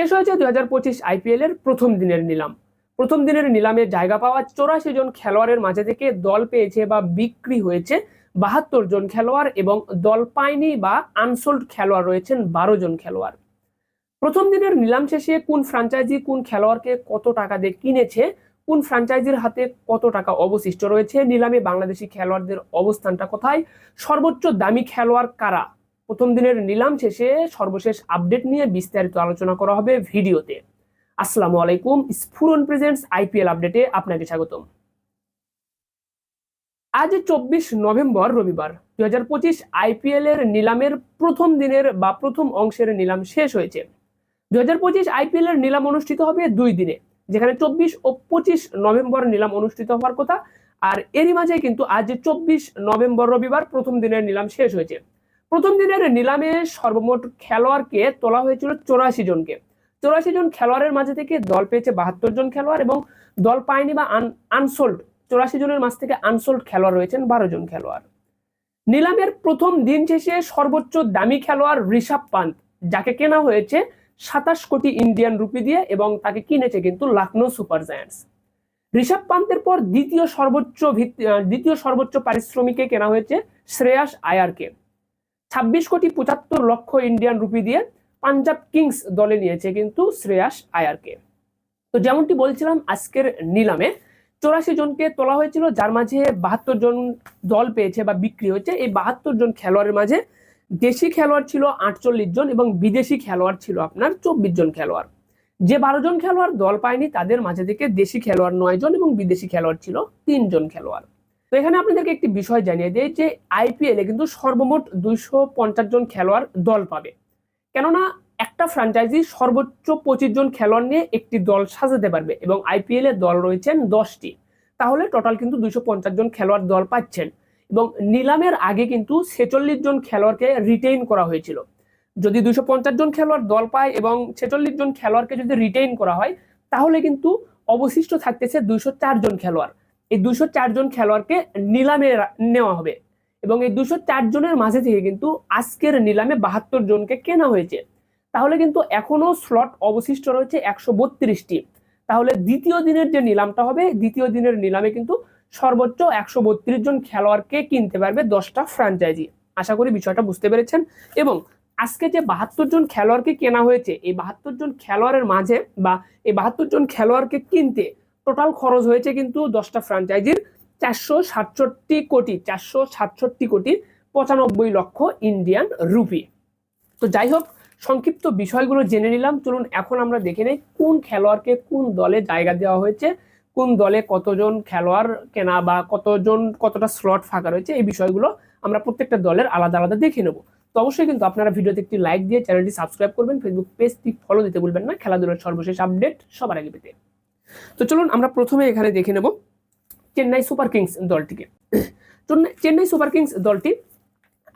শেষ হয়েছে দুই হাজার পঁচিশ আইপিএল এর প্রথম দিনের নিলাম। প্রথম দিনের নিলামে জায়গা পাওয়া চৌরাশি জন খেলোয়াড়ের মাঝে থেকে দল পেয়েছে বা বিক্রি হয়েছে বাহাত্তর জন খেলোয়াড় এবং দল পায়নি বা আনসোল্ড খেলোয়াড় রয়েছেন বারো জন খেলোয়াড়। প্রথম দিনের নিলাম শেষে কোন ফ্র্যাঞ্চাইজি কোন খেলোয়াড়কে কত টাকা দিয়ে কিনেছে, কোন ফ্র্যাঞ্চাইজির হাতে কত টাকা অবশিষ্ট রয়েছে, নিলামে বাংলাদেশি খেলোয়াড়দের অবস্থানটা কোথায়, সর্বোচ্চ দামি খেলোয়াড় কারা প্রথম দিনের নিলাম শেষে সর্বশেষ আপডেট নিয়ে বিস্তারিত আলোচনা করা হবে ভিডিওতে। আসসালামু আলাইকুম, স্ফুরন প্রেজেন্টস আইপিএল আপডেটে আপনাকে স্বাগতম। আজ চব্বিশ নভেম্বর, রবিবার। দুই হাজার পঁচিশ আইপিএল এর নিলামের প্রথম দিনের বা প্রথম অংশের নিলাম শেষ হয়েছে। দুই হাজার পঁচিশ আইপিএল এর নিলাম অনুষ্ঠিত হবে দুই দিনে, যেখানে চব্বিশ ও পঁচিশ নভেম্বর নিলাম অনুষ্ঠিত হওয়ার কথা। আর এরই মাঝে কিন্তু আজ চব্বিশ নভেম্বর, রবিবার প্রথম দিনের নিলাম শেষ হয়েছে। প্রথম দিনের নিলামে সর্বমোট খেলোয়াড়কে তোলা হয়েছিল চৌরাশি জনকে। চৌরাশি জন খেলোয়াড়ের মাঝে থেকে দল পেয়েছে বাহাত্তর জন খেলোয়াড় এবং দল পায়নি বা আনসোল্ড চৌরাশি জনের মাঝ থেকে আনসোল্ড খেলোয়াড় রয়েছেন বারো জন খেলোয়াড়। নিলামের প্রথম দিন শেষে সর্বোচ্চ দামি খেলোয়াড় ঋষভ পান্ত, যাকে কেনা হয়েছে সাতাশ কোটি ইন্ডিয়ান রুপি দিয়ে এবং তাকে কিনেছে কিন্তু লখনৌ সুপার জায়ান্টস। ঋষভ পান্তের পর দ্বিতীয় সর্বোচ্চ দ্বিতীয় সর্বোচ্চ পারিশ্রমিকে কেনা হয়েছে শ্রেয়াস আয়ারকে। ছাব্বিশ কোটি পঁচাত্তর লক্ষ ইন্ডিয়ান রুপি দিয়ে পাঞ্জাব কিংস দলে নিয়েছে কিন্তু শ্রেয়াস আয়ারকে। তো যেমনটি বলছিলাম, আজকের নিলামে চৌরাশি জনকে তোলা হয়েছিল, যার মাঝে বাহাত্তর জন দল পেয়েছে বা বিক্রি হয়েছে। এই বাহাত্তর জন খেলোয়াড়ের মাঝে দেশি খেলোয়াড় ছিল আটচল্লিশ জন এবং বিদেশি খেলোয়াড় ছিল আপনার চব্বিশ জন খেলোয়াড়। যে বারো জন খেলোয়াড় দল পায়নি, তাদের মাঝে থেকে দেশি খেলোয়াড় নয় জন এবং বিদেশি খেলোয়াড় ছিল তিনজন খেলোয়াড়। তো এখানে আপনাদেরকে একটি বিষয় জানিয়ে দেয় যে আইপিএল এ কিন্তু সর্বমোট দুইশো পঞ্চাশ জন খেলোয়াড় দল পাবে। কেননা একটা ফ্র্যাঞ্চাইজি সর্বোচ্চ পঁচিশ জন খেলোয়াড় নিয়ে একটি দল সাজাতে পারবে এবং আইপিএল এর দল রয়েছেন দশটি। তাহলে টোটাল কিন্তু দুইশো পঞ্চাশ জন খেলোয়াড় দল পাচ্ছেন এবং নিলামের আগে কিন্তু ছেচল্লিশ জন খেলোয়াড়কে রিটেইন করা হয়েছিল। যদি দুইশো পঞ্চাশ জন খেলোয়াড় দল পায় এবং ছেচল্লিশ জন খেলোয়াড়কে যদি রিটেইন করা হয়, তাহলে কিন্তু অবশিষ্ট থাকতেছে দুইশো জন খেলোয়াড়। এই দুশো জন খেলোয়াড়কে নিলামে নেওয়া হবে। এবং এই দুশো জনের মাঝে থেকে কিন্তু আজকের নিলামে বাহাত্তর জনকে কেনা হয়েছে। তাহলে কিন্তু এখনও স্লট অবশিষ্ট রয়েছে একশো বত্রিশটি। তাহলে দ্বিতীয় দিনের যে নিলামটা হবে, দ্বিতীয় দিনের নিলামে কিন্তু সর্বোচ্চ একশো বত্রিশ জন খেলোয়াড়কে কিনতে পারবে দশটা ফ্র্যাঞ্চাইজি আশা করি বিষয়টা বুঝতে পেরেছেন। এবং আজকে যে বাহাত্তর জন খেলোয়াড়কে কেনা হয়েছে, এই বাহাত্তর জন খেলোয়াড়ের মাঝে বা এই বাহাত্তর জন খেলোয়াড়কে কিনতে টোটাল খরচ হয়েছে কিন্তু দশটা ফ্র্যাঞ্চাইজির চারশো সাতষট্টি কোটি, চারশো সাতষট্টি কোটি পঁচানব্বই লক্ষ ইন্ডিয়ান রুপি তো যাই হোক, সংক্ষিপ্ত বিষয়গুলো জেনে নিলাম। চলুন এখন আমরা দেখে নেই কোন খেলোয়াড়কে কোন দলে জায়গা দেওয়া হয়েছে, কোন দলে কতজন খেলোয়াড় কেনা বা কতজন, কতটা স্লট ফাঁকা রয়েছে, এই বিষয়গুলো আমরা প্রত্যেকটা দলের আলাদা আলাদা দেখে নেব। তো অবশ্যই কিন্তু আপনারা ভিডিওতে একটি লাইক দিয়ে চ্যানেলটি সাবস্ক্রাইব করবেন ফেসবুক পেজটি ফলো দিতে ভুলবেন না। খেলাধুলার সর্বশেষ আপডেট সবার আগে পেতে। তো চলুন আমরা প্রথমে এখানে দেখে নেব চেন্নাই সুপার কিংস দলটিকে। চেন্নাই সুপার কিংস দলটি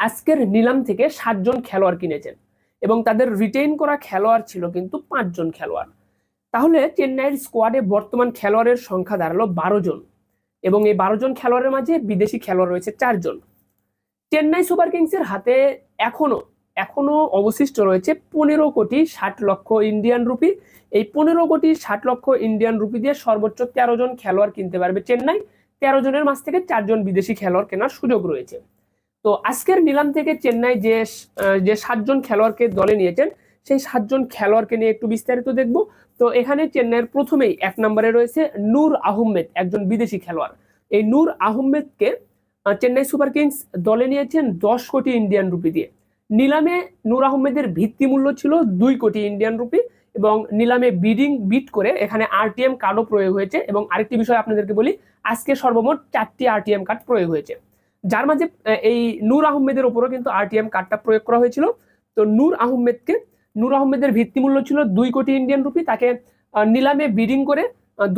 আজকের নিলাম থেকে সাতজন খেলোয়াড় কিনেছেন এবং তাদের রিটেইন করা খেলোয়াড় ছিল কিন্তু পাঁচজন খেলোয়াড়। তাহলে চেন্নাইয়ের স্কোয়াডে বর্তমান খেলোয়াড়ের সংখ্যা দাঁড়াল বারো জন এবং এই বারো জন খেলোয়াড়ের মাঝে বিদেশি খেলোয়াড় রয়েছে চারজন। চেন্নাই সুপার কিংসের হাতে এখনও এখনও অবশিষ্ট রয়েছে পনেরো কোটি ষাট লক্ষ ইন্ডিয়ান রুপি এই পনেরো কোটি ষাট লক্ষ ইন্ডিয়ান রুপি দিয়ে সর্বোচ্চ তেরো জন খেলোয়াড় কিনতে পারবে চেন্নাই। তেরো জনের মাঝ থেকে চারজন বিদেশি খেলোয়াড় কেনার সুযোগ রয়েছে। তো আজকের নিলাম থেকে চেন্নাই যে যে সাতজন খেলোয়াড়কে দলে নিয়েছেন, সেই সাতজন খেলোয়াড়কে নিয়ে একটু বিস্তারিত দেখব। তো এখানে চেন্নাইয়ের প্রথমেই এক নম্বরে রয়েছে নূর আহমেদ, একজন বিদেশি খেলোয়াড়। এই নূর আহমেদকে চেন্নাই সুপার কিংস দলে নিয়েছেন দশ কোটি ইন্ডিয়ান রুপি দিয়ে। নিলামে নূর আহমেদের ভিত্তি মূল্য ছিল দুই কোটি ইন্ডিয়ান রুপি এবং নিলামে বিডিং বিট করে এখানে আরটিএম কার্ডও প্রয়োগ হয়েছে এবং আরেকটি বিষয় আপনাদেরকে বলি, আজকে সর্বমোট চারটি আরটিএম কার্ড প্রয়োগ হয়েছে। যার মাঝে এই নূর আহমেদের ওপরও কিন্তু আরটিএম কার্ডটা প্রয়োগ করা হয়েছিল। তো নূর আহমেদকে, নূর আহমেদের ভিত্তিমূল্য ছিল দুই কোটি ইন্ডিয়ান রুপি, তাকে নিলামে বিডিং করে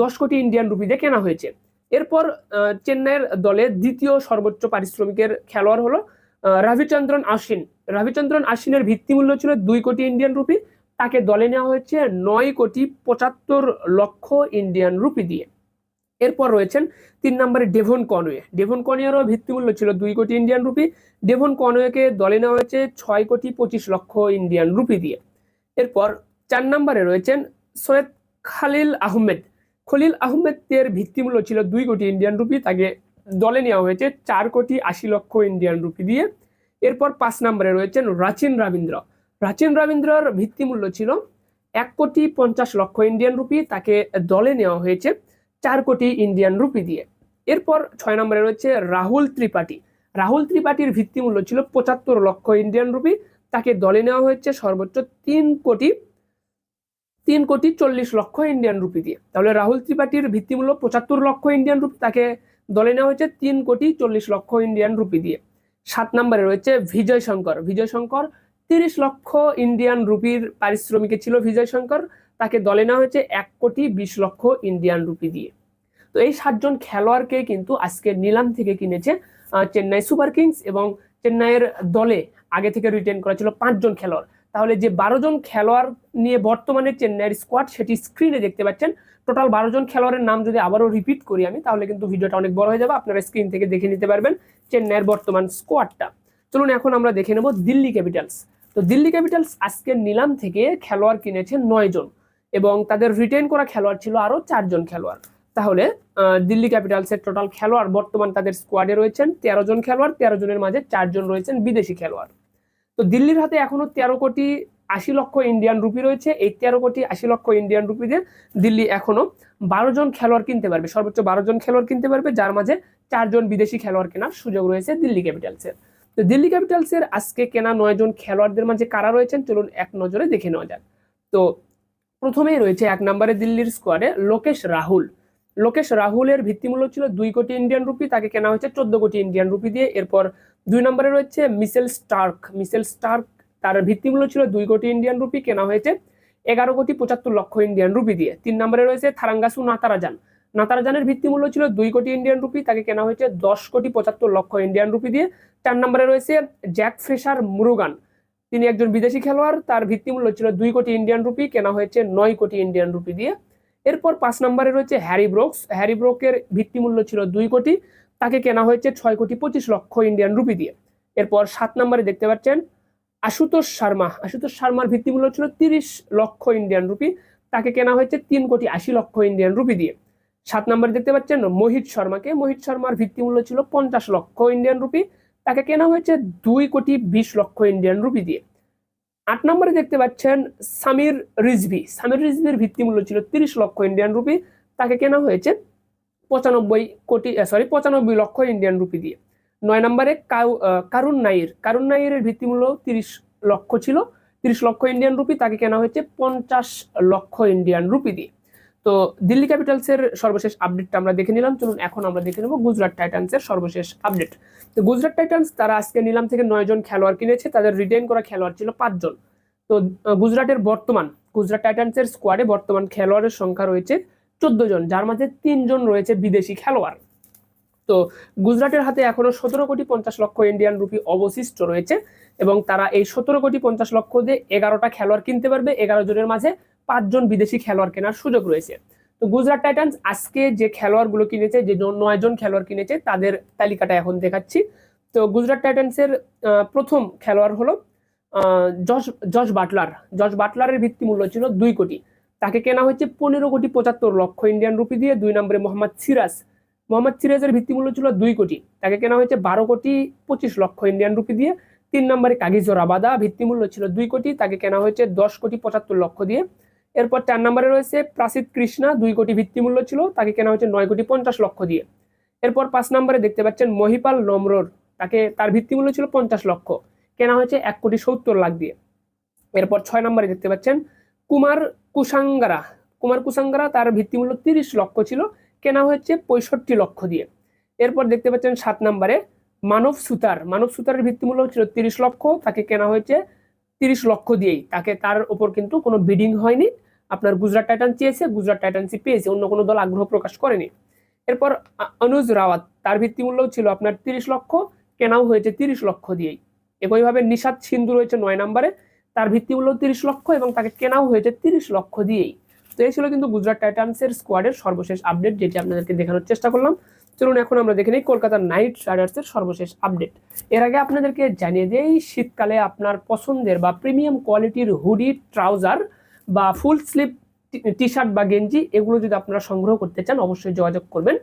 দশ কোটি ইন্ডিয়ান রুপি দিয়ে কেনা হয়েছে। এরপর চেন্নাইয়ের দলে দ্বিতীয় সর্বোচ্চ পারিশ্রমিকের খেলোয়াড় হলো রবিচন্দ্রন আশ্বিন। রবিচন্দ্রন আশ্বিনের ভিত্তিমূল্য ছিল দুই কোটি ইন্ডিয়ান রুপি। তাকে দলে নেওয়া হয়েছে নয় কোটি পঁচাত্তর লক্ষ ইন্ডিয়ান রুপি দিয়ে। এরপর রয়েছেন তিন নম্বরে ডেভন কনওয়ে। ডেভন কনওয়েরও ভিত্তিমূল্য ছিল দুই কোটি ইন্ডিয়ান রুপি। ডেভন কনওয়েকে দলে নেওয়া হয়েছে ছয় কোটি পঁচিশ লক্ষ ইন্ডিয়ান রুপি দিয়ে। এরপর চার নম্বরে রয়েছেন সৈয়দ খালিল আহমেদ। খলিল আহমেদের ভিত্তিমূল্য ছিল দুই কোটি ইন্ডিয়ান রুপি। তাকে দলে নেওয়া হয়েছে চার কোটি আশি লক্ষ ইন্ডিয়ান রুপি দিয়ে। এরপর পাঁচ নম্বরে রয়েছেন রাচিন রবীন্দ্র। রাচিন রবীন্দ্রর ভিত্তিমূল্য ছিল এক কোটি পঞ্চাশ লক্ষ ইন্ডিয়ান রুপি, তাকে দলে নেওয়া হয়েছে চার কোটি ইন্ডিয়ান রুপি দিয়ে। এরপর ছয় নম্বরে রয়েছে রাহুল ত্রিপাঠী। রাহুল ত্রিপাঠীর ভিত্তিমূল্য ছিল পঁচাত্তর লক্ষ ইন্ডিয়ান রুপি, তাকে দলে নেওয়া হয়েছে সর্বোচ্চ তিন কোটি তিন কোটি চল্লিশ লক্ষ ইন্ডিয়ান রুপি দিয়ে। তাহলে রাহুল ত্রিপাঠীর ভিত্তিমূল্য পঁচাত্তর লক্ষ ইন্ডিয়ান রুপি, তাকে দলে নেওয়া হয়েছে তিন কোটি চল্লিশ লক্ষ ইন্ডিয়ান রুপি দিয়ে। সাত নম্বরে রয়েছে বিজয় শঙ্কর বিজয় শঙ্কর তিরিশ লক্ষ ইন্ডিয়ান রুপির পারিশ্রমিকে ছিল বিজয় শঙ্কর তাকে দলে নেওয়া হয়েছে এক কোটি বিশ লক্ষ ইন্ডিয়ান রুপি দিয়ে। তো এই সাতজন খেলোয়াড়কে কিন্তু আজকে নিলাম থেকে কিনেছে চেন্নাই সুপার কিংস এবং চেন্নাইয়ের দলে আগে থেকে রিটেন করা ছিল পাঁচজন খেলোয়াড়। তাহলে যে বারো জন খেলোয়াড় নিয়ে বর্তমানে চেন্নাইয়ের স্কোয়াড, সেটি স্ক্রিনে দেখতে পাচ্ছেন। টোটাল বারো জন খেলোয়াড়ের নাম যদি আবারও রিপিট করি আমি, তাহলে কিন্তু ভিডিওটা অনেক বড় হয়ে যাবে। আপনারা স্ক্রিন থেকে দেখে নিতে পারবেন চেন্নাইয়ের বর্তমান স্কোয়াডটা। চলুন এখন আমরা দেখে নেব দিল্লি ক্যাপিটালস তো দিল্লি ক্যাপিটালস আজকের নিলাম থেকে খেলোয়াড় কিনেছে নয় জন এবং তাদের রিটেন করা খেলোয়াড় ছিল আরও চারজন খেলোয়াড়। তাহলে দিল্লি ক্যাপিটালসের টোটাল খেলোয়াড় বর্তমান তাদের স্কোয়াডে রয়েছেন তেরো জন খেলোয়াড়, তেরো জনের মাঝে চারজন রয়েছেন বিদেশি খেলোয়াড়। তো দিল্লির হাতে এখনও তেরো কোটি আশি লক্ষ ইন্ডিয়ান রুপি রয়েছে। এই তেরো কোটি আশি লক্ষ ইন্ডিয়ান রুপি দিয়ে দিল্লি এখনও বারো জন খেলোয়াড় কিনতে পারবে। সর্বোচ্চ বারো জন খেলোয়াড় কিনতে পারবে, যার মাঝে চারজন বিদেশি খেলোয়াড় কেনার সুযোগ রয়েছে দিল্লি ক্যাপিটালসের তো দিল্লি ক্যাপিটালসের আজকে কেনা নয় জন খেলোয়াড়দের মাঝে কারা রয়েছেন? চলুন এক নজরে দেখে নেওয়া যাক। তো প্রথমেই রয়েছে এক নম্বরে দিল্লির স্কোয়াডে লোকেশ রাহুল। লোকেশ রাহুলের ভিত্তিমূল্য ছিল দুই কোটি ইন্ডিয়ান রুপি তাকে কেনা হয়েছে চোদ্দ কোটি ইন্ডিয়ান রুপি দিয়ে। এরপর দুই নম্বরে রয়েছে মিসেল স্টার্ক। মিসেল স্টার্ক তার ভিত্তিমূল্য ছিল দুই কোটি ইন্ডিয়ান রুপি কেনা হয়েছে এগারো কোটি পঁচাত্তর লক্ষ ইন্ডিয়ান রুপি দিয়ে। তিন নম্বরে রয়েছে থারাঙ্গাসু নাতারাজান। নাতারাজানের ভিত্তিমূল্য ছিল দুই কোটি ইন্ডিয়ান রুপি, তাকে কেনা হয়েছে দশ কোটি পঁচাত্তর লক্ষ ইন্ডিয়ান রুপি দিয়ে। চার নম্বরে রয়েছে জ্যাক ফ্রেশার মুরুগান। তিনি একজন বিদেশি খেলোয়াড়, তার ভিত্তিমূল্য ছিল দুই কোটি ইন্ডিয়ান রুপি, কেনা হয়েছে নয় কোটি ইন্ডিয়ান রুপি দিয়ে। এরপর পাঁচ নম্বরে রয়েছে হ্যারি ব্রোক্স। হ্যারি ব্রোকের ভিত্তিমূল্য ছিল দুই কোটি। তাকে কেনা হয়েছে ছয় কোটি পঁচিশ লক্ষ ইন্ডিয়ান রুপি দিয়ে। এরপর সাত নম্বরে দেখতে পাচ্ছেন আশুতোষ শর্মা। আশুতোষ শর্মার ভিত্তিমূল্য ছিল তিরিশ লক্ষ ইন্ডিয়ান রুপি। তাকে কেনা হয়েছে তিন কোটি আশি লক্ষ ইন্ডিয়ান রুপি দিয়ে। সাত নম্বরে দেখতে পাচ্ছেন মোহিত শর্মাকে। মোহিত শর্মার ভিত্তিমূল্য ছিল পঞ্চাশ লক্ষ ইন্ডিয়ান রুপি। তাকে কেনা হয়েছে দুই কোটি বিশ লক্ষ ইন্ডিয়ান রুপি দিয়ে। আট নম্বরে দেখতে পাচ্ছেন সামির রিজভি। সামির রিজভির ভিত্তিমূল্য ছিল তিরিশ লক্ষ ইন্ডিয়ান রুপি। তাকে কেনা হয়েছে পঁচানব্বই কোটি সরি পঁচানব্বই লক্ষ ইন্ডিয়ান রুপি দিয়ে। নয় নম্বরে কারুন নাইর। কারুন নাইরের ভিত্তিমূল্য তিরিশ লক্ষ ছিল। তিরিশ লক্ষ ইন্ডিয়ান রুপি তাকে কেনা হয়েছে পঞ্চাশ লক্ষ ইন্ডিয়ান রুপি দিয়ে। তো দিল্লি ক্যাপিটালসের সর্বশেষ আপডেটটা আমরা দেখে নিলাম। চলুন এখন আমরা দেখে নেব গুজরাট টাইটান্সের সর্বশেষ আপডেট তো গুজরাট টাইটান্স তারা আজকে নিলাম থেকে নয় জন খেলোয়াড় কিনেছে। তাদের রিটেন করা খেলোয়াড় ছিল পাঁচজন তো গুজরাটের বর্তমান গুজরাট টাইটান্সের স্কোয়াডে বর্তমান খেলোয়াড়ের সংখ্যা রয়েছে চোদ্দ জন, যার মাঝে তিনজন রয়েছে বিদেশি খেলোয়াড়। তো গুজরাটের হাতে এখনও সতেরো কোটি পঞ্চাশ লক্ষ ইন্ডিয়ান রুপি অবশিষ্ট রয়েছে এবং তারা এই সতেরো কোটি পঞ্চাশ লক্ষ দিয়ে এগারোটা খেলোয়াড় কিনতে পারবে, এগারো জনের মাঝে পাঁচজন বিদেশি খেলোয়াড় কেনার সুযোগ রয়েছে। তো গুজরাট টাইটান্স আজকে যে খেলোয়াড়গুলো কিনেছে, যে নয় জন খেলোয়াড় কিনেছে, তাদের তালিকাটা এখন দেখাচ্ছি। তো গুজরাট টাইটান্সের প্রথম খেলোয়াড় হলো জশ জশ বাটলার। জশ বাটলারের ভিত্তি মূল্য ছিল দুই কোটি। তাকে কেনা হয়েছে পনেরো কোটি পঁচাত্তর লক্ষ ইন্ডিয়ান রুপি দিয়ে। দুই নম্বরে মোহাম্মদ সিরাজ। মোহাম্মদ সিরাজের ভিত্তিমূল্য ছিল দুই কোটি। তাকে কেনা হয়েছে বারো কোটি পঁচিশ লক্ষ ইন্ডিয়ান রুপি দিয়ে। তিন নম্বরে কাগিজো রাবাদা ভিত্তিমূল্য ছিল দুই কোটি। তাকে কেনা হয়েছে দশ কোটি পঁচাত্তর লক্ষ দিয়ে। এরপর চার নম্বরে রয়েছে প্রাসিদ কৃষ্ণা, দুই কোটি ভিত্তিমূল্য ছিল। তাকে কেনা হয়েছে নয় কোটি পঞ্চাশ লক্ষ দিয়ে। এরপর পাঁচ নম্বরে দেখতে পাচ্ছেন মহিপাল নম্রর। তাকে তার ভিত্তিমূল্য ছিল পঞ্চাশ লক্ষ। কেনা হয়েছে এক কোটি সত্তর লাখ দিয়ে। এরপর ছয় নম্বরে দেখতে পাচ্ছেন কুমার কুসাঙ্গারা। কুমার কুসাঙ্গারা তার ভিত্তিমূল্য তিরিশ লক্ষ ছিল, কেনা হয়েছে পঁয়ষট্টি লক্ষ দিয়ে। এরপর দেখতে পাচ্ছেন সাত নম্বরে মানব সুতার। মানব সুতারের ভিত্তিমূল্য ছিল তিরিশ লক্ষ, তাকে কেনা হয়েছে তিরিশ লক্ষ দিয়েই। তাকে, তার উপর কিন্তু কোনো বিডিং হয়নি। আপনার গুজরাট টাইটান চেয়েছে, গুজরাট টাইটান্সই পেয়েছে, অন্য কোনো দল আগ্রহ প্রকাশ করেনি। এরপর অনুজ রাওয়াত, তার ভিত্তিমূল্য ছিল আপনার তিরিশ লক্ষ, কেনাও হয়েছে তিরিশ লক্ষ দিয়েই। একইভাবে নিশাদ সিন্ধু রয়েছে নয় নম্বরে। তার ভিত্তিমূল্য তিরিশ লক্ষ এবং তাকে কেনাও হয়েছে তিরিশ লক্ষ দিয়েই। তো এই ছিল কিন্তু গুজরাট টাইটান্সের স্কোয়াডের সর্বশেষ আপডেট যেটি আপনাদেরকে দেখানোর চেষ্টা করলাম। চলুন এখন আমরা দেখে নিই কলকাতা নাইট রাইডার্সের সর্বশেষ আপডেট। এর আগে আপনাদেরকে জানিয়ে দেই, শীতকালে আপনার পছন্দের বা প্রিমিয়াম কোয়ালিটির হুডি, ট্রাউজার বা ফুল স্লিপ টি শার্ট বা গেঞ্জি এগুলো যদি আপনারা সংগ্রহ করতে চান, অবশ্যই যোগাযোগ করবেন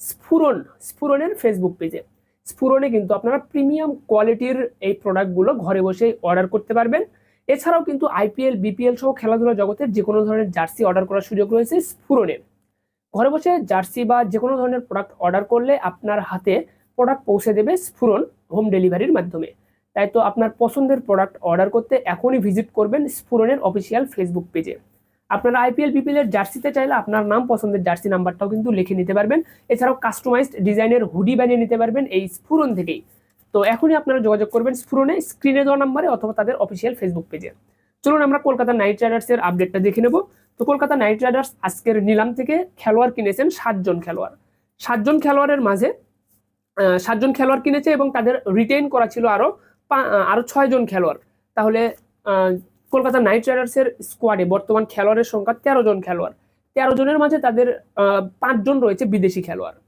স্ফুরন, স্ফুরনের ফেসবুক পেজে স্ফুরনে কিন্তু আপনারা প্রিমিয়াম কোয়ালিটির এই প্রোডাক্টগুলো ঘরে বসেই অর্ডার করতে পারবেন। এছাড়াও কিন্তু আইপিএল বিপিএল সহ খেলাধুলা জগতের যে কোনো ধরনের জার্সি অর্ডার করার সুযোগ রয়েছে স্ফুরনে ঘরে বসে জার্সি বা যে কোনো ধরনের প্রোডাক্ট অর্ডার করলে আপনার হাতে প্রোডাক্ট পৌঁছে দেবে স্ফুরন হোম ডেলিভারির মাধ্যমে। তাই তো আপনার পছন্দের প্রোডাক্ট অর্ডার করতে এখনই ভিজিট করবেন স্ফুরনের অফিসিয়াল ফেসবুক পেজে। আপনারা আইপিএল বিপিএল এর জার্সিতে চাইলে আপনার নাম, পছন্দের জার্সি নাম্বারটাও কিন্তু লিখে নিতে পারবেন। এছাড়াও কাস্টমাইজড ডিজাইনের হুডি বানিয়ে নিতে পারবেন এই স্ফুরন থেকেই। তো এখনই আপনারা যোগাযোগ করবেন স্ফুরনে স্ক্রিনে দেওয়া নাম্বারে অথবা তাদের অফিসিয়াল ফেসবুক পেজে চলুন আমরা কলকাতা নাইট রাইডার্সের আপডেটটা দেখে নেব। তো কলকাতা নাইট রাইডার্স আজকের নিলাম থেকে খেলোয়াড় কিনেছেন সাতজন খেলোয়াড়। সাতজন খেলোয়াড়ের মাঝে সাতজন খেলোয়াড় কিনেছে এবং তাদের রিটেইন করা ছিল আরও পা- আহ, আরও ছয় জন খেলোয়াড়। তাহলে কলকাতা নাইট রাইডার্সের স্কোয়াডে বর্তমান খেলোয়াড়ের সংখ্যা তেরো জন খেলোয়াড়। তেরো জনের মাঝে তাদের পাঁচজন রয়েছে বিদেশি খেলোয়াড়।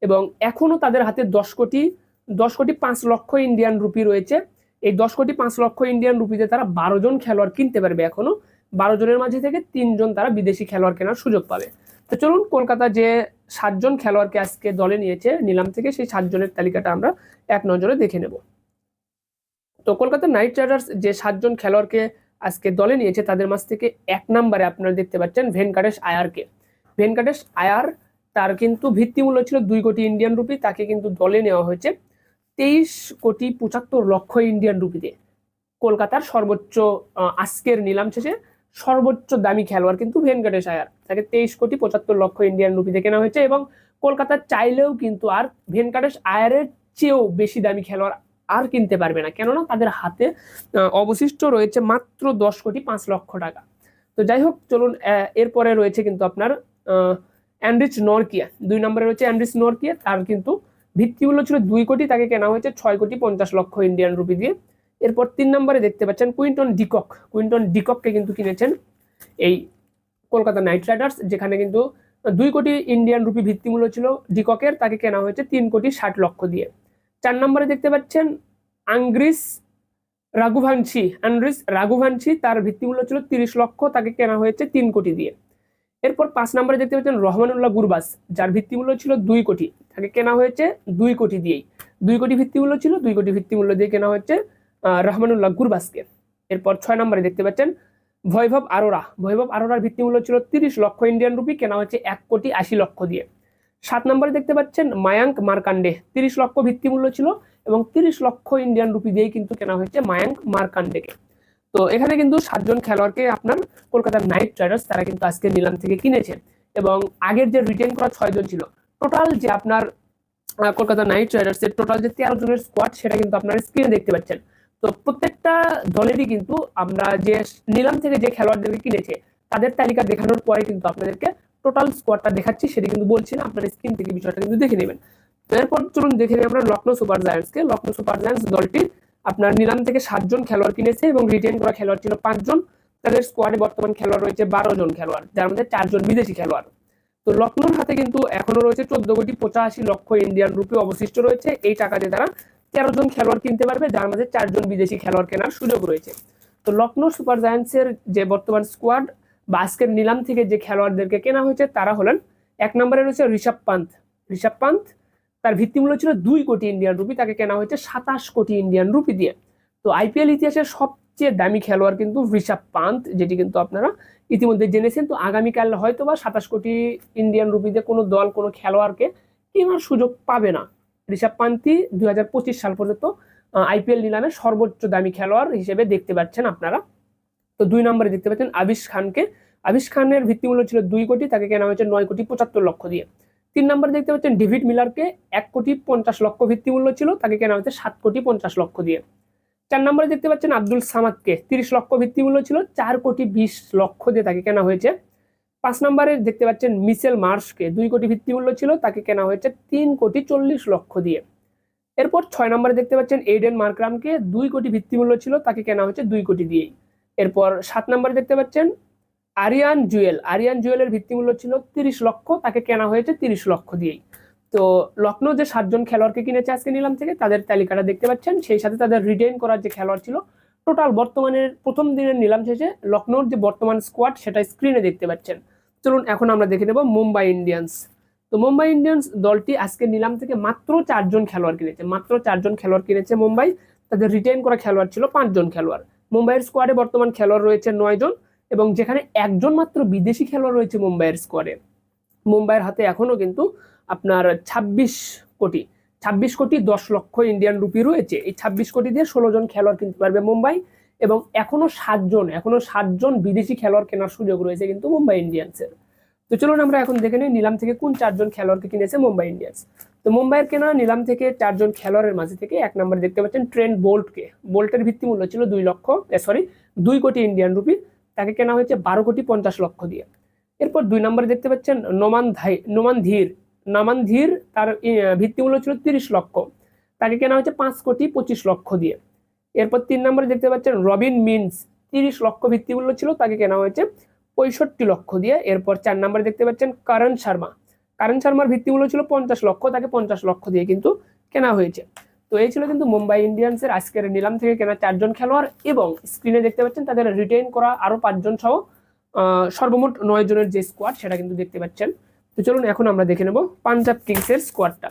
এবং এখনও তাদের হাতে দশ কোটি দশ কোটি পাঁচ লক্ষ ইন্ডিয়ান রুপি রয়েছে। এই দশ কোটি পাঁচ লক্ষ ইন্ডিয়ান রুপিতে তারা বারো জন খেলোয়াড় কিনতে পারবে এখনও। বারো জনের মাঝে থেকে তিনজন তারা বিদেশি খেলোয়াড় কেনার সুযোগ পাবে। তো চলুন, কলকাতা যে সাতজন খেলোয়াড়কে আজকে দলে নিয়েছে নিলাম থেকে, সেই সাতজনের তালিকাটা আমরা এক নজরে দেখে নেব। তো কলকাতা নাইট রাইডার্স যে সাতজন খেলোয়াড়কে আজকে দলে নিয়েছে, তাদের মাঝ থেকে এক নম্বরে আপনারা দেখতে পাচ্ছেন ভেনকাটেশ আয়ারকে। ভেনকাটেশ আয়ার, তার কিন্তু ভিত্তিমূল্য ছিল দুই কোটি ইন্ডিয়ান রুপি তাকে কিন্তু দলে নেওয়া হয়েছে। তেইশ কোটি পঁচাত্তর লক্ষ ইন্ডিয়ান রুপিতে। কলকাতার সর্বোচ্চ আজকের নিলাম শেষে সর্বোচ্চ দামি খেলোয়াড় কিন্তু ভেনকাটেশ আয়ার তাকে তেইশ কোটি পঁচাত্তর লক্ষ ইন্ডিয়ান রুপিতে কেনা হয়েছে এবং কলকাতা চাইলেও কিন্তু আর ভেনকাটেশ আয়ারের চেয়েও বেশি দামি খেলোয়াড় আর কিনতে পারবে না। কেননা তাদের হাতে অবশিষ্ট রয়েছে মাত্র দশ কোটি পাঁচ লক্ষ টাকা। তো যাই হোক, চলুন এরপরে রয়েছে কিন্তু আপনার অ্যান্ড্রিচ নরকিয়া। দুই নম্বরে রয়েছে অ্যান্ড্রিচ নরকিয়া, তার কিন্তু ভিত্তিমূল্য ছিল দুই কোটি, তাকে কেনা হয়েছে ছয় কোটি পঞ্চাশ লক্ষ ইন্ডিয়ান রুপি দিয়ে। এরপর তিন নম্বরে দেখতে পাচ্ছেন কুইন্টন ডিকক কুইন্টন ডিকককে কিন্তু কিনেছেন এই কলকাতা নাইট রাইডার্স, যেখানে কিন্তু দুই কোটি ইন্ডিয়ান রুপি ভিত্তিমূল্য ছিল ডিককের তাকে কেনা হয়েছে তিন কোটি ষাট লক্ষ দিয়ে। চার নম্বরে দেখতে পাচ্ছেন আংগ্রিস রাঘুভানছি আন্দ্রিস রাঘুভানছি তার ভিত্তিমূল্য ছিল তিরিশ লক্ষ, তাকে কেনা হয়েছে তিন কোটি দিয়ে। এরপর পাঁচ নম্বরে দেখতে পাচ্ছেন রহমানুল্লাহ গুরবাস, যার ভিত্তিমূল্য ছিল দুই কোটি। তাকে কেনা হয়েছে দুই কোটি দিয়েই। দুই কোটি ভিত্তিমূল্য ছিল, দুই কোটি ভিত্তিমূল্য দিয়ে কেনা হচ্ছে রহমানুল্লাহ গুরবাসকে। এরপর ছয় নম্বরে দেখতে পাচ্ছেন বৈভব আরোরা। বৈভব আরোরার ভিত্তিমূল্য ছিল তিরিশ লক্ষ ইন্ডিয়ান রুপি, কেনা হচ্ছে এক কোটি আশি লক্ষ দিয়ে। সাত নম্বরে দেখতে পাচ্ছেন, মায়াঙ্ক মার্কান্ডে। তিরিশ লক্ষ ভিত্তিমূল্য ছিল এবং তিরিশ লক্ষ ইন্ডিয়ান রুপি দিয়েই কিন্তু কেনা হয়েছে মায়াঙ্ক মার্কান্ডেকে। তো এখানে কিন্তু সাতজন খেলোয়াড়কে আপনার কলকাতার নাইট রাইডার্স, তারা কিন্তু আজকে নিলাম থেকে কিনেছে। এবং আগের যে রিটেন করা ছয়জন ছিল টোটাল যে আপনার কলকাতা নাইট রাইডার্স এর টোটাল যে তেরো জনের স্কোয়াড সেটা কিন্তু আপনারা স্ক্রিনে দেখতে পাচ্ছেন। তো প্রত্যেকটা দলেরই কিন্তু আমরা যে নিলাম থেকে যে খেলোয়াড়দেরকে কিনেছে, তাদের তালিকা দেখানোর পরে কিন্তু আপনাদেরকে টোটাল স্কোয়াডটা দেখাচ্ছি, সেটা কিন্তু বলছি না, আপনার স্ক্রিন থেকে বিষয়টা কিন্তু দেখে নেবেন। এরপর চলুন দেখে নিই আমরা লখনৌ সুপার জায়ান্টসকে লখনৌ সুপার জায়ান্টস দলটি আপনার নিলাম থেকে সাতজন খেলোয়াড় কিনেছে এবং রিটেন করা খেলোয়াড় ছিল পাঁচজন তাদের স্কোয়াডে বর্তমান খেলোয়াড় রয়েছে বারো জন খেলোয়াড়, যার মধ্যে চারজন বিদেশি খেলোয়াড়। তো লখনৌর হাতে কিন্তু এখনও রয়েছে চোদ্দ কোটি পঁচাশি লক্ষ ইন্ডিয়ান রুপি অবশিষ্ট রয়েছে। এই টাকা দিয়ে তারা তেরো জন খেলোয়াড় কিনতে পারবে, যার মধ্যে চারজন বিদেশি খেলোয়াড় কেনার সুযোগ রয়েছে। তো লখনৌ সুপার জায়ান্টসের যে বর্তমান স্কোয়াড বা আজকের নিলাম থেকে যে খেলোয়াড়দেরকে কেনা হয়েছে, তারা হলেন এক নম্বরে রয়েছে ঋষভ পান্ত ঋষভ পান্ত তার ভিত্তিমূল্য ছিল দুই কোটি ইন্ডিয়ান রুপি তাকে কেনা হয়েছে সাতাশ কোটি ইন্ডিয়ান রুপি দিয়ে। তো আইপিএল ইতিহাসের সবচেয়ে দামি খেলোয়াড় কিন্তু ঋষভ পান্ত যেটি কিন্তু আপনারা ইতিমধ্যে জেনেছেন, তো আগামীকাল হয়তো বা সাতাশ কোটি ইন্ডিয়ান রুপিতে কোনো দল, কোনো খেলোয়াড়কে কেনার সুযোগ পাবে না। ঋষভ পান্তি দুই সাল পর্যন্ত আইপিএল নিলামে সর্বোচ্চ দামি খেলোয়াড় হিসেবে দেখতে পাচ্ছেন আপনারা। তো দুই নম্বরে দেখতে পাচ্ছেন আবিশ খানকে। আবিশ খানের ভিত্তিমূল্য ছিল দুই কোটি, তাকে কেনা হয়েছে নয় কোটি পঁচাত্তর লক্ষ দিয়ে। তিন নম্বরে দেখতে পাচ্ছেন ডেভিড মিলারকে এক কোটি পঞ্চাশ লক্ষ ভিত্তিমূল্য ছিল, তাকে কেনা হয়েছে সাত কোটি পঞ্চাশ লক্ষ দিয়ে। চার নম্বরে দেখতে পাচ্ছেন আব্দুল সামাদকে। তিরিশ লক্ষ ভিত্তিমূল্য ছিল, চার কোটি বিশ লক্ষ দিয়ে তাকে কেনা হয়েছে। পাঁচ নম্বরে দেখতে পাচ্ছেন মিসেল মার্শকে। দুই কোটি ভিত্তিমূল্য ছিল, তাকে কেনা হয়েছে তিন কোটি চল্লিশ লক্ষ দিয়ে। এরপর ছয় নম্বরে দেখতে পাচ্ছেন এইডেন মার্করামকে দুই কোটি ভিত্তিমূল্য ছিল, তাকে কেনা হয়েছে দুই কোটি দিয়েই। এরপর সাত নম্বরে দেখতে পাচ্ছেন আরিয়ান জুয়েল আরিয়ান জুয়েলের ভিত্তিমূল্য ছিল তিরিশ লক্ষ, তাকে কেনা হয়েছে তিরিশ লক্ষ দিয়েই। তো লখনৌ যে সাতজন খেলোয়াড়কে কিনেছে আজকে নিলাম থেকে, তাদের তালিকাটা দেখতে পাচ্ছেন। সেই সাথে তাদের রিটেইন করার যে খেলোয়াড় ছিল টোটাল বর্তমানের প্রথম দিনের নিলাম শেষে লখনৌর যে বর্তমান স্কোয়াড সেটা স্ক্রিনে দেখতে পাচ্ছেন। চলুন এখন আমরা দেখে নেব মুম্বাই ইন্ডিয়ান্স। তো মুম্বাই ইন্ডিয়ান্স দলটি আজকে নিলাম থেকে মাত্র চারজন খেলোয়াড় কিনেছে, মাত্র চারজন খেলোয়াড় কিনেছে মুম্বাই। তাদের রিটেন করা খেলোয়াড় ছিল পাঁচজন খেলোয়াড়। মুম্বাইয়ের স্কোয়াডে বর্তমান খেলোয়াড় রয়েছে নয় জন এবং যেখানে একজন মাত্র বিদেশি খেলোয়াড় রয়েছে মুম্বাইয়ের স্কোয়াডে মুম্বাইয়ের হাতে এখনও কিন্তু আপনার ছাব্বিশ কোটি ছাব্বিশ কোটি দশ লক্ষ ইন্ডিয়ান রুপি রয়েছে। এই ছাব্বিশ কোটি দিয়ে ষোলো জন খেলোয়াড় কিনতে পারবে মুম্বাই এবং এখনও সাতজন এখনও সাতজন বিদেশি খেলোয়াড় কেনার সুযোগ রয়েছে কিন্তু মুম্বাই ইন্ডিয়ান্সের তো চলুন আমরা এখন দেখে নিই নিলাম থেকে কোন চারজন খেলোয়াড়কে কিনেছে মুম্বাই ইন্ডিয়ান্স তো মুম্বাইয়ের কেনা নিলাম থেকে চারজন খেলোয়াড়ের মাঝে থেকে এক নম্বরে দেখতে পাচ্ছেন ট্রেন্ট বোল্টকে বোল্টের ভিত্তিমূল্য ছিল দুই লক্ষ সরি দুই কোটি ইন্ডিয়ান রুপি তাকে কেনা হয়েছে বারো কোটি পঞ্চাশ লক্ষ দিয়ে। এরপর দুই নম্বরে দেখতে পাচ্ছেন নোমান ধাই নোমান ধীর নামান ধীর তার ভিত্তিমূল্য ছিল তিরিশ লক্ষ। তাকে কেনা হয়েছে পাঁচ কোটি পঁচিশ লক্ষ দিয়ে। এরপর তিন নম্বরে দেখতে পাচ্ছেন রবিন মিন্স, তিরিশ লক্ষ ভিত্তিমূল্য ছিল, তাকে কেনা হয়েছে পঁয়ষট্টি লক্ষ দিয়ে। এরপর চার নম্বরে দেখতে পাচ্ছেন করণ শর্মা। করণ শর্মার ভিত্তিমূল্য ছিল পঞ্চাশ লক্ষ, তাকে পঞ্চাশ লক্ষ দিয়ে কিন্তু কেনা হয়েছে। তো এই ছিল কিন্তু মুম্বাই ইন্ডিয়ান্সের আজকের নিলাম থেকে কেনা চারজন খেলোয়াড় এবং স্ক্রিনে দেখতে পাচ্ছেন তাদের রিটেইন করা আরও পাঁচজন সহ সর্বমোট নয় জনের যে স্কোয়াড সেটা কিন্তু দেখতে পাচ্ছেন। তো চলুন এখন আমরা দেখে নেব পাঞ্জাব কিংসের স্কোয়াডটা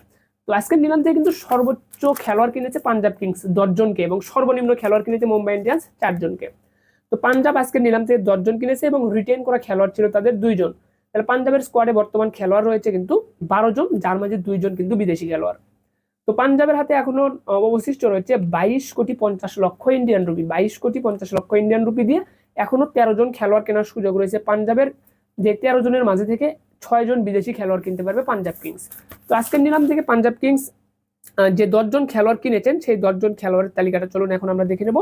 তো আজকের নিলাম থেকে কিন্তু সর্বোচ্চ খেলোয়াড় কিনেছে পাঞ্জাব কিংস দশজনকে এবং সর্বনিম্ন খেলোয়াড় কিনেছে মুম্বাই ইন্ডিয়ান্স চারজনকে। তো পাঞ্জাব আজকের নিলাম থেকে দশজন কিনেছে এবং রিটেন করা খেলোয়াড় ছিল তাদের দুইজন। তাহলে পাঞ্জাবের স্কোয়াডে বর্তমান খেলোয়াড় রয়েছে কিন্তু বারো জন, যার মাঝে দুইজন কিন্তু বিদেশি খেলোয়াড়। তো পাঞ্জাবের হাতে এখনও অবশিষ্ট রয়েছে বাইশ কোটি পঞ্চাশ লক্ষ ইন্ডিয়ান রুপি। বাইশ কোটি পঞ্চাশ লক্ষ ইন্ডিয়ান রুপি দিয়ে এখনও তেরো জন খেলোয়াড় কেনার সুযোগ রয়েছে পাঞ্জাবের। যে তেরো জনের মাঝে থেকে ছয় জন বিদেশি খেলোয়াড় কিনতে পারবে পাঞ্জাব কিংস। তো আজকের নিলাম থেকে পাঞ্জাব কিংস যে দশজন খেলোয়াড় কিনেছেন, সেই দশজন খেলোয়াড়ের তালিকাটা চলুন এখন আমরা দেখে নেব।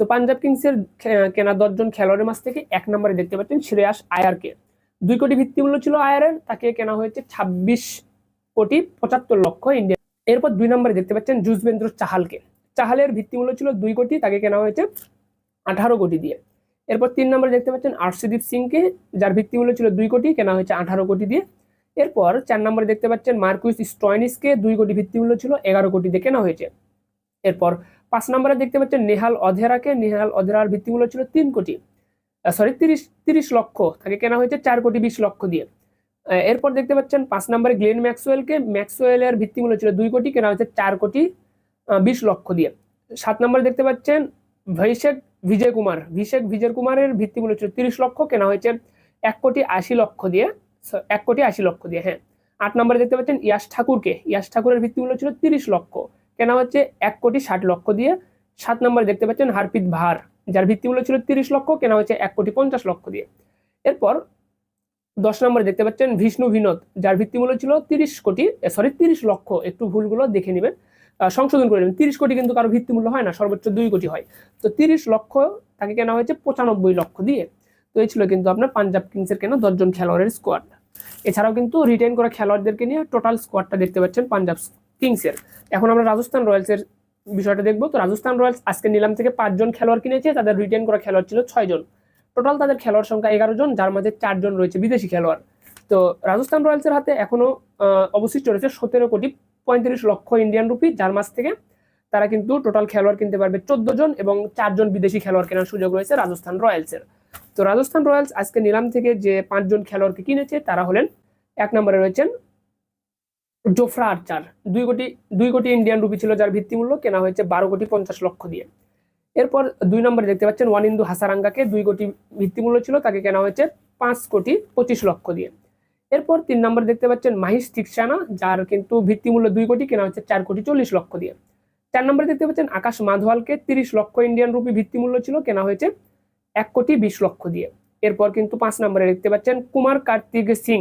তো পাঞ্জাব কিংসের কেনা দশজন খেলোয়াড়ের মাঝ থেকে এক নম্বরে দেখতে পাচ্ছেন শ্রেয়াস আয়ারকে। দুই কোটি ভিত্তিমূল্য ছিল আয়ারের, তাকে কেনা হয়েছে ছাব্বিশ কোটি পঁচাত্তর লক্ষ ইন্ডিয়ান এরপর দুই নম্বরে দেখতে পাচ্ছেন যুজবেন্দ্র চাহালকে। চাহালের ভিত্তিমূল্য ছিল দুই কোটি, তাকে কেনা হয়েছে আঠারো কোটি দিয়ে। এরপর তিন নম্বরে দেখতে পাচ্ছেন আর্শদীপ সিংকে, যার ভিত্তিমূল্য ছিল দুই কোটি, কেনা হয়েছে আঠারো কোটি দিয়ে। এরপর চার নম্বরে দেখতে পাচ্ছেন মার্কুইস স্টয়নিসকে, দুই কোটি ভিত্তিমূল্য ছিল এগারো কোটি দিয়ে কেনা হয়েছে। এরপর পাঁচ নম্বরে দেখতে পাচ্ছেন নেহাল অধেরাকে, নেহাল অধেরার ভিত্তিমূল্য ছিল তিন কোটি সরি তিরিশ তিরিশ লক্ষ, তাকে কেনা হয়েছে চার কোটি বিশ লক্ষ দিয়ে। এরপর দেখতে পাচ্ছেন পাঁচ নম্বরে গ্লেন ম্যাক্সওয়েলকে, ম্যাক্সওয়েলের ভিত্তিমূল্য ছিল দুই কোটি, কেনা হয়েছে চার কোটি বিশ লক্ষ দিয়ে। সাত নম্বরে দেখতে পাচ্ছেন ভৈশেক বিজয় কুমার ভিষেক বিজয় কুমারের ভিত্তিমূল্য ছিল তিরিশ লক্ষ, কেনা হয়েছে এক কোটি আশি লক্ষ দিয়ে এক কোটি আশি লক্ষ দিয়ে হ্যাঁ। আট নম্বরে দেখতে পাচ্ছেন ইয়াশ ঠাকুরকে ইয়াশ ঠাকুরের ভিত্তি ভিত্তিমূল্য ছিল তিরিশ লক্ষ, কেনা হচ্ছে এক কোটি ষাট লক্ষ দিয়ে। সাত নম্বরে দেখতে পাচ্ছেন হারপিত ভার যার ভিত্তিমূল্য ছিল তিরিশ লক্ষ, কেনা হয়েছে এক কোটি পঞ্চাশ লক্ষ দিয়ে। এরপর দশ নম্বরে দেখতে পাচ্ছেন বিষ্ণু বিনোদ, যার ভিত্তি ভিত্তিমূল্য ছিল তিরিশ কোটি সরি তিরিশ লক্ষ, একটু ভুলগুলো দেখে নেবেন। সংশোধন করে নেবেন। তিরিশ কোটি কিন্তু কারও ভিত্তিমূল্য হয় না সর্বোচ্চ দুই কোটি হয়। তো তিরিশ লক্ষ তাকে কেনা হয়েছে পঁচানব্বই লক্ষ দিয়ে। তো এই ছিল কিন্তু আপনার পাঞ্জাব কিংসের কেনা দশজন খেলোয়াড়ের স্কোয়াড এছাড়াও কিন্তু রিটেন করা খেলোয়াড়দেরকে নিয়ে টোটাল স্কোয়াডটা দেখতে পাচ্ছেন পাঞ্জাব কিংসের। এখন আমরা রাজস্থান রয়্যালসের বিষয়টা দেখব। তো রাজস্থান রয়্যালস আজকে নিলাম থেকে পাঁচজন খেলোয়াড় কিনেছে তাদের রিটেন করা খেলোয়াড় ছিল ছয়জন। টোটাল তাদের খেলোয়াড় সংখ্যা এগারো জন যার মধ্যে চারজন রয়েছে বিদেশি খেলোয়াড়। তো রাজস্থান রয়্যালসের হাতে এখনও আহ, অবশিষ্ট রয়েছে সতেরো কোটি পঁয়ত্রিশ লক্ষ ইন্ডিয়ান রুপি যার মাস থেকে তারা কিন্তু টোটাল খেলোয়াড় কিনতে পারবে চোদ্দ জন এবং চারজন বিদেশি খেলোয়াড় কেনার সুযোগ রয়েছে রাজস্থান রয়্যালসের। তো রাজস্থান রয়্যালস আজকে নিলাম থেকে যে পাঁচজন খেলোয়াড়কে কিনেছে, তারা হলেন এক নম্বরে রয়েছেন জোফরা আর্চার। দুই কোটি দুই কোটি ইন্ডিয়ান রুপি ছিল যার ভিত্তিমূল্য, কেনা হয়েছে বারো কোটি পঞ্চাশ লক্ষ দিয়ে। এরপর দুই নম্বরে দেখতে পাচ্ছেন ওয়ানিন্দু হাসারাঙ্গাকে দুই কোটি ভিত্তিমূল্য ছিল, তাকে কেনা হয়েছে পাঁচ কোটি পঁচিশ লক্ষ দিয়ে। এরপর তিন নম্বরে দেখতে পাচ্ছেন মাহিশ তিকসানা, যার কিন্তু ভিত্তিমূল্য দুই কোটি, কেনা হচ্ছে চার কোটি চল্লিশ লক্ষ দিয়ে। চার নম্বরে দেখতে পাচ্ছেন আকাশ মাধওয়ালকে তিরিশ লক্ষ ইন্ডিয়ান রুপি ভিত্তিমূল্য ছিল, কেনা হয়েছে এক কোটি বিশ লক্ষ দিয়ে। এরপর কিন্তু পাঁচ নম্বরে দেখতে পাচ্ছেন কুমার কার্তিক সিং।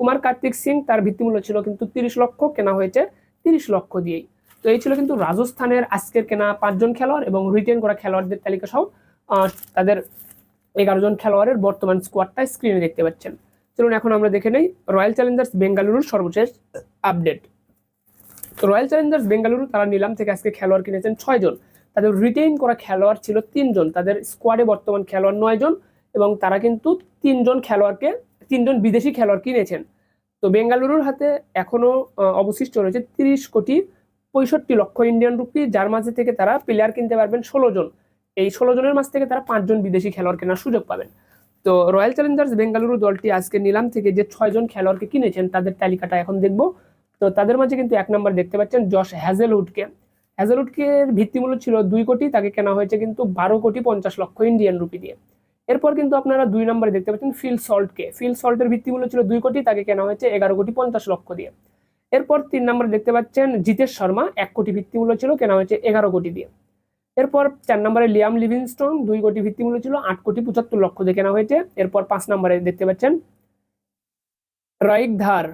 কুমার কার্তিক সিং তার ভিত্তিমূল্য ছিল কিন্তু তিরিশ লক্ষ, কেনা হয়েছে তিরিশ লক্ষ দিয়েই। তো এই ছিল কিন্তু রাজস্থানের আজকের কেনা পাঁচজন খেলোয়াড় এবং রিটেন করা খেলোয়াড়দের তালিকা সহ তাদের এগারো জন খেলোয়াড়ের বর্তমান স্কোয়াডটা স্ক্রিনে দেখতে পাচ্ছেন। চলুন এখন আমরা দেখে নেই রয়্যাল চ্যালেঞ্জার্স বেঙ্গালুরুর সর্বশেষ আপডেট তো রয়্যাল চ্যালেঞ্জার্স বেঙ্গালুরু তারা নিলাম থেকে আজকে খেলোয়াড় কিনেছেন ছয়জন তাদের রিটেইন করা খেলোয়াড় ছিল তিনজন তাদের স্কোয়াডে বর্তমান খেলোয়াড় নয় জন এবং তারা কিন্তু তিনজন খেলোয়াড়কে তিনজন বিদেশি খেলোয়াড় কিনেছেন। তো বেঙ্গালুরুর হাতে এখনও অবশিষ্ট রয়েছে তিরিশ কোটি পঁয়ষট্টি লক্ষ ইন্ডিয়ান রুপি যার মাঝে থেকে তারা প্লেয়ার কিনতে পারবেন ষোলো জন। এই ষোলো জনের মাঝ থেকে তারা পাঁচজন বিদেশি খেলোয়াড় কেনার সুযোগ পাবেন। তো রয়্যাল চ্যালেঞ্জার্স বেঙ্গালুরু দলটি আজকে নিলাম থেকে যে ছয়জন খেলোয়াড়কে কিনেছেন, তাদের তালিকাটা এখন দেখব। তো তাদের মাঝে কিন্তু এক নম্বর দেখতে পাচ্ছেন জশ হ্যাজেলউডকে হ্যাজেলউডকে ভিত্তিমূল্য ছিল দুই কোটি, তাকে কেনা হয়েছে কিন্তু বারো কোটি পঞ্চাশ লক্ষ ইন্ডিয়ান রুপি দিয়ে। এরপর কিন্তু আপনারা দুই নম্বরে দেখতে পাচ্ছেন ফিল সল্টকে ফিল সল্টের ভিত্তিমূল্য ছিল দুই কোটি, তাকে কেনা হয়েছে এগারো কোটি পঞ্চাশ লক্ষ দিয়ে। এরপর তিন নম্বরে দেখতে পাচ্ছেন জিতেশ শর্মা, এক কোটি ভিত্তিমূল্য ছিল, কেনা হয়েছে এগারো কোটি দিয়ে। এরপর চার নম্বরে লিয়াম লিভিংস্টোন, দুই কোটি ভিত্তিমূল্য ছিল, আট কোটি পঁচাত্তর লক্ষ দিয়ে কেনা হয়েছে। এরপর পাঁচ নম্বরে দেখতে পাচ্ছেন রাইক ধার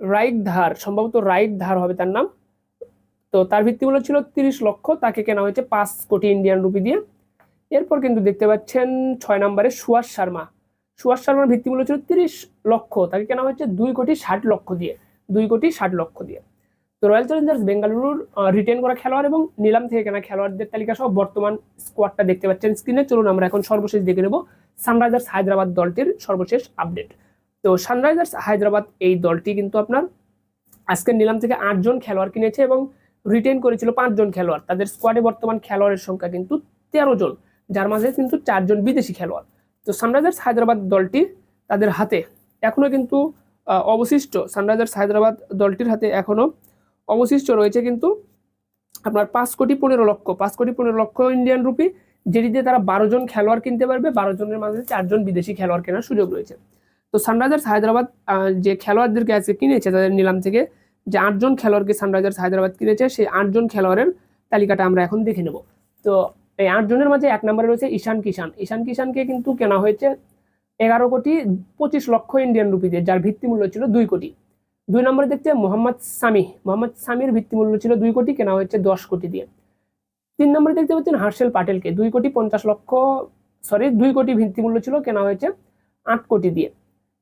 রাইক ধার সম্ভবত রাইক ধার হবে তার নাম। তো তার ভিত্তিমূল্য ছিল তিরিশ লক্ষ, তাকে কেনা হয়েছে পাঁচ কোটি ইন্ডিয়ান রুপি দিয়ে। এরপর কিন্তু দেখতে পাচ্ছেন ছয় নম্বরে সুয়াস শর্মা। সুয়াস শর্মার ভিত্তিমূল্য ছিল তিরিশ লক্ষ, তাকে কেনা হয়েছে দুই কোটি ষাট লক্ষ দিয়ে, দুই কোটি ষাট লক্ষ দিয়ে। তো রয়্যাল চ্যালেঞ্জার্স বেঙ্গালুরুর রিটেন করা খেলোয়াড় এবং নিলাম থেকে কেনা খেলোয়াড়দের তালিকা সহ বর্তমান স্কোয়াডটা দেখতে পাচ্ছেন স্ক্রিনে চলুন আমরা এখন সর্বশেষ দেখে নেব সানরাইজার্স হায়দ্রাবাদ দলটির সর্বশেষ আপডেট তো সানরাইজার্স হায়দ্রাবাদ এই দলটি কিন্তু আপনার আজকের নিলাম থেকে আটজন খেলোয়াড় কিনেছে এবং রিটেন করেছিল পাঁচজন খেলোয়াড়। তাদের স্কোয়াডে বর্তমান খেলোয়াড়ের সংখ্যা কিন্তু তেরো জন, যার মাঝে কিন্তু চারজন বিদেশি খেলোয়াড়। তো সানরাইজার্স হায়দ্রাবাদ দলটি তাদের হাতে এখনও কিন্তু অবশিষ্ট সানরাইজার্স হায়দ্রাবাদ দলটির হাতে এখনও অবশিষ্ট রয়েছে কিন্তু আপনার পাঁচ কোটি পনেরো লক্ষ, পাঁচ কোটি পনেরো লক্ষ ইন্ডিয়ান রুপি যেটি দিয়ে তারা বারো জন খেলোয়াড় কিনতে পারবে, বারো জনের মাঝে চারজন বিদেশি খেলোয়াড় কেনার সুযোগ রয়েছে। তো সানরাইজার্স হায়দ্রাবাদ যে খেলোয়াড়দেরকে আজকে কিনেছে, তাদের নিলাম থেকে যে আটজন খেলোয়াড়কে সানরাইজার্স হায়দ্রাবাদ কিনেছে, সেই আটজন খেলোয়াড়ের তালিকাটা আমরা এখন দেখে নেব। তো এই আটজনের মাঝে এক নম্বরে রয়েছে ঈশান কিষান ঈশান কিষানকে কিন্তু কেনা হয়েছে এগারো কোটি পঁচিশ লক্ষ ইন্ডিয়ান রুপিতে যার ভিত্তিমূল্য ছিল দুই কোটি। দুই নম্বরে দেখতে মোহাম্মদ সামি মোহাম্মদ সামির ভিত্তিমূল্য ছিল দুই কোটি, কেনা হয়েছে দশ কোটি দিয়ে। তিন নম্বরে দেখতে পাচ্ছেন হার্ষেল পাটেলকে। দুই কোটি পঞ্চাশ লক্ষ সরি দুই কোটি ভিত্তিমূল্য ছিল, কেনা হয়েছে আট কোটি দিয়ে।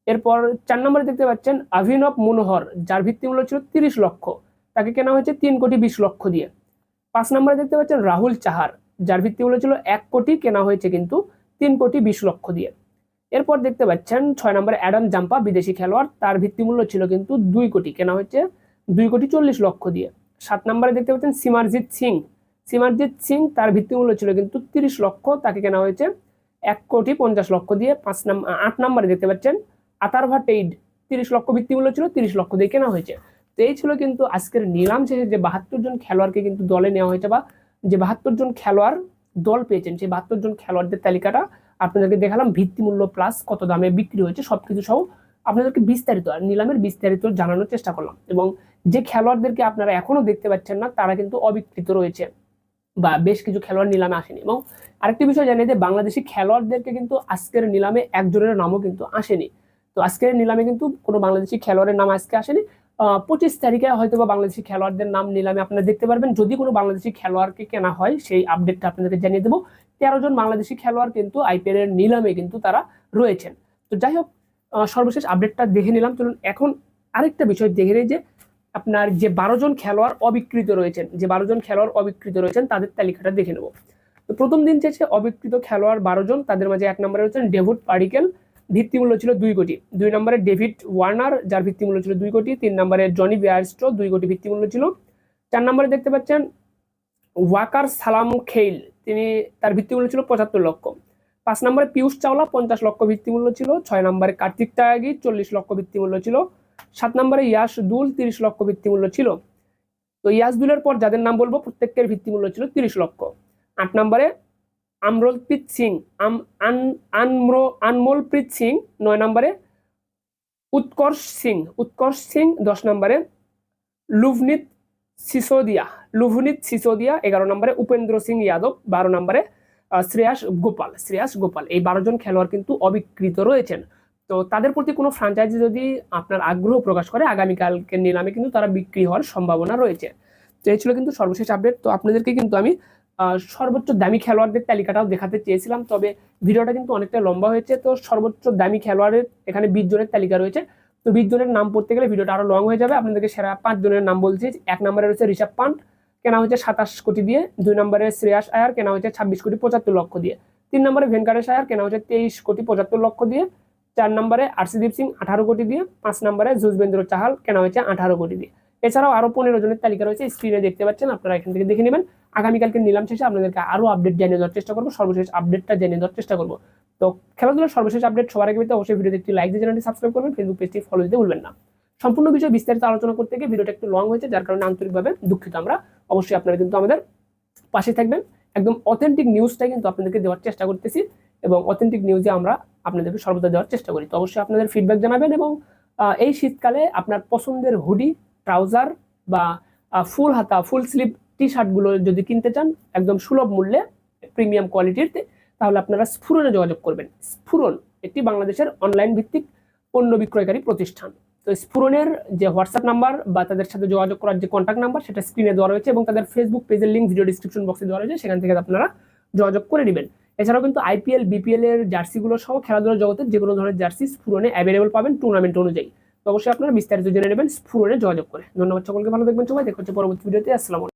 এরপর চার নম্বরে দেখতে পাচ্ছেন অভিনব মনোহর, যার ভিত্তিমূল্য ছিল তিরিশ লক্ষ, তাকে কেনা হয়েছে তিন কোটি বিশ লক্ষ দিয়ে। পাঁচ নম্বরে দেখতে পাচ্ছেন রাহুল চাহার, যার ভিত্তিমূল্য ছিল এক কোটি, কেনা হয়েছে কিন্তু তিন কোটি বিশ লক্ষ দিয়ে। এরপর দেখতে পাচ্ছেন ছয় নম্বরে অ্যাডাম জাম্পা, বিদেশি খেলোয়াড়। তার ভিত্তিমূল্য ছিল কিন্তু দুই কোটি, কেনা হয়েছে দুই কোটি চল্লিশ লক্ষ দিয়ে। সাত নম্বরে দেখতে পাচ্ছেন সিমারজিৎ সিং। সিমারজিৎ সিং তার ভিত্তিমূল্য ছিল কিন্তু তিরিশ লক্ষ, তাকে কেনা হয়েছে এক কোটি পঞ্চাশ লক্ষ দিয়ে। পাঁচ নম্বর আট নম্বরে দেখতে পাচ্ছেন আতারভা টেইড, তিরিশ লক্ষ ভিত্তিমূল্য ছিল, তিরিশ লক্ষ দিয়ে কেনা হয়েছে। তো এই ছিল কিন্তু আজকের নিলাম শেষে যে বাহাত্তর জন খেলোয়াড়কে কিন্তু দলে নেওয়া হয়েছে বা যে বাহাত্তর জন খেলোয়াড় দল পেয়েছেন, সেই বাহাত্তর জন খেলোয়াড়দের তালিকাটা। আপনাদেরকে দেখালাম ভিত্তিমূল্য প্লাস কত দামে বিক্রি হয়েছে, সবকিছু সহ আপনাদেরকে বিস্তারিত আর নিলামের বিস্তারিত জানানোর চেষ্টা করলাম। এবং যে খেলোয়াড়দেরকে আপনারা এখনও দেখতে পাচ্ছেন না, তারা কিন্তু অবিকৃত রয়েছে বা বেশ কিছু খেলোয়াড় নিলামে আসেনি। এবং আরেকটি বিষয় জানিয়ে যে বাংলাদেশি খেলোয়াড়দেরকে কিন্তু আজকের নিলামে একজনের নামও কিন্তু আসেনি। তো আজকের নিলামে কিন্তু কোনো বাংলাদেশি খেলোয়াড়ের নাম আজকে আসেনি। পঁচিশ তারিখে হয়তো বা বাংলাদেশি খেলোয়াড়দের নাম নিলামে আপনারা দেখতে পারবেন। যদি কোনো বাংলাদেশি খেলোয়াড়কে কেনা হয়, সেই আপডেটটা আপনাদেরকে জানিয়ে দেবো। তেরো জন বাংলাদেশি খেলোয়াড় কিন্তু আইপিএল এর নিলামে কিন্তু তারা রয়েছেন। তো যাই হোক সর্বশেষ আপডেটটা দেখে নিলাম। চলুন, এখন আরেকটা বিষয় দেখে নিই যে, আপনার যে বারো জন খেলোয়াড় অবিকৃত রয়েছেন, যে বারো জন খেলোয়াড় অবিকৃত রয়েছেন, তাদের তালিকাটা দেখে নেব। তো প্রথম দিন চেয়েছে অবিকৃত খেলোয়াড় বারো জন, তাদের মাঝে এক নম্বরে রয়েছেন ডেভিড পারিকেল ভিত্তিমূল্য ছিল দুই কোটি। দুই নম্বরে ডেভিড ওয়ার্নার, যার ভিত্তিমূল্য ছিল দুই কোটি। তিন নম্বরে জনি বিয়ারস্টো দুই কোটি ভিত্তিমূল্য ছিল। চার নম্বরে দেখতে পাচ্ছেন ওয়াকার সালাম খেইল। তিনি তার ভিত্তিমূল্য ছিল পঁচাত্তর লক্ষ। পাঁচ নম্বরে পিয়ুষ চাওলা, পঞ্চাশ লক্ষ ভিত্তিমূল্য ছিল। ছয় নম্বরে কার্তিক টায়াগি চল্লিশ লক্ষ ভিত্তিমূল্য ছিল। সাত নম্বরে ইয়াস দুল, তিরিশ লক্ষ ভিত্তিমূল্য ছিল। তো ইয়াস দুলের পর যাদের নাম বলব, প্রত্যেকের ভিত্তিমূল্য ছিল তিরিশ লক্ষ। আট নম্বরে আমরলপ্রীত সিং আনমোলপ্রীত সিং, নয় নম্বরে উৎকর্ষ সিং উৎকর্ষ সিং, দশ নম্বরে লুভনিত সিসোদিয়া লুভনিত সিসোদিয়া, এগারো নম্বরে উপেন্দ্র সিং যাদব, বারো নম্বরে শ্রেয়াস গোপাল শ্রেয়াস গোপাল। এই বারো জন খেলোয়াড় কিন্তু অবিকৃত রয়েছেন। তো তাদের প্রতি কোনো ফ্রাঞ্চাইজি যদি আপনার আগ্রহ প্রকাশ করে, আগামীকালকে নিলামে কিন্তু তারা বিক্রি হওয়ার সম্ভাবনা রয়েছে। তো এই ছিল কিন্তু সর্বশেষ আপডেট তো আপনাদেরকে কিন্তু আমি সর্বোচ্চ দামি খেলোয়াড়দের তালিকাটাও দেখাতে চেয়েছিলাম, তবে ভিডিওটা কিন্তু অনেকটা লম্বা হয়েছে, তো সর্বোচ্চ দামি খেলোয়াড়ের এখানে বিশ জনের তালিকা রয়েছে, তো বিশ জনের নাম পড়তে গেলে ভিডিওটা আরও লং হয়ে যাবে। আপনাদেরকে সেরা পাঁচ জনের নাম বলছি, এক নম্বরে রয়েছে ঋষভ পান্ট, কেনা হয়েছে সাতাশ কোটি দিয়ে, দুই নম্বরে শ্রেয়াস আয়ার, কেনা হয়েছে ছাব্বিশ কোটি পঁচাত্তর লক্ষ দিয়ে, তিন নম্বরে ভেঙ্কাটেশ আয়ার, কেনা হয়েছে তেইশ কোটি পঁচাত্তর লক্ষ দিয়ে, চার নম্বরে আরসিদীপ সিং আঠারো কোটি দিয়ে, পাঁচ নম্বরে যুজবেন্দ্র চাহাল, কেনা হয়েছে আঠারো কোটি দিয়ে। এছাড়াও আরও পনেরো জনের তালিকা রয়েছে স্ক্রিনে দেখতে পাচ্ছেন, আপনারা এখান থেকে দেখে নেবেন। আগামীকালকে নিলাম শেষে আপনাদেরকে আরও আপডেট জানিয়ে দেওয়ার চেষ্টা করব। সর্বশেষ আপডেটটা জেনে দেওয়ার চেষ্টা করব। তো খেলাধুলার সর্বশেষ আপডেট সবার আগে পেতে অবশ্যই ভিডিওতে একটি লাইক দিয়ে চ্যানেলটি সাবস্ক্রাইব করবেন ফেসবুক পেজটি ফলো দিতে ভুলবেন না। সম্পূর্ণ বিষয়ে বিস্তারিত আলোচনা করতে গিয়ে ভিডিওটা একটু লং হয়েছে, যার কারণে আন্তরিকভাবে দুঃখিত আমরা। অবশ্যই আপনারা কিন্তু আমাদের পাশে থাকবেন। একদম অথেন্টিক নিউজটাই কিন্তু আপনাদেরকে দেওয়ার চেষ্টা করতেছি এবং অথেন্টিক নিউজে আমরা আপনাদেরকে সর্বদা দেওয়ার চেষ্টা করি। তো অবশ্যই আপনাদের ফিডব্যাক জানাবেন এবং এই শীতকালে আপনার পছন্দের হুডি ট্রাউজার বা ফুল হাতা ফুল স্লিভ টি শার্টগুলো যদি কিনতে চান, একদম সুলভ মূল্যে প্রিমিয়াম কোয়ালিটির তাহলে আপনারা স্ফুরনে যোগাযোগ করবেন। স্ফুরন একটি বাংলাদেশের অনলাইন ভিত্তিক পণ্য বিক্রয়কারী প্রতিষ্ঠান। তো স্ফুরনের যে হোয়াটসঅ্যাপ নাম্বার বা তাদের সাথে যোগাযোগ করার যে কন্ট্যাক্ট নাম্বার সেটা স্ক্রিনে দেওয়া রয়েছে এবং তাদের ফেসবুক পেজের লিঙ্ক ভিডিও ডিসক্রিপশন বক্সে দেওয়া রয়েছে, সেখান থেকে আপনারা যোগাযোগ করে নেবেন। এছাড়াও কিন্তু আইপিএল বিপিএল এর জার্সিগুলো সহ খেলাধুলার জগতের যে কোনো ধরনের জার্সি স্ফুরনে অ্যাভেলেবল পাবেন টুর্নামেন্ট অনুযায়ী। তো অবশ্যই আপনারা বিস্তারিত জেনে নেবেন স্ফুরনে যোগাযোগ করে। ধন্যবাদ সকলকে, ভালো দেখবেন সবাই। দেখা হচ্ছে পরবর্তী ভিডিওতে। আসসালাম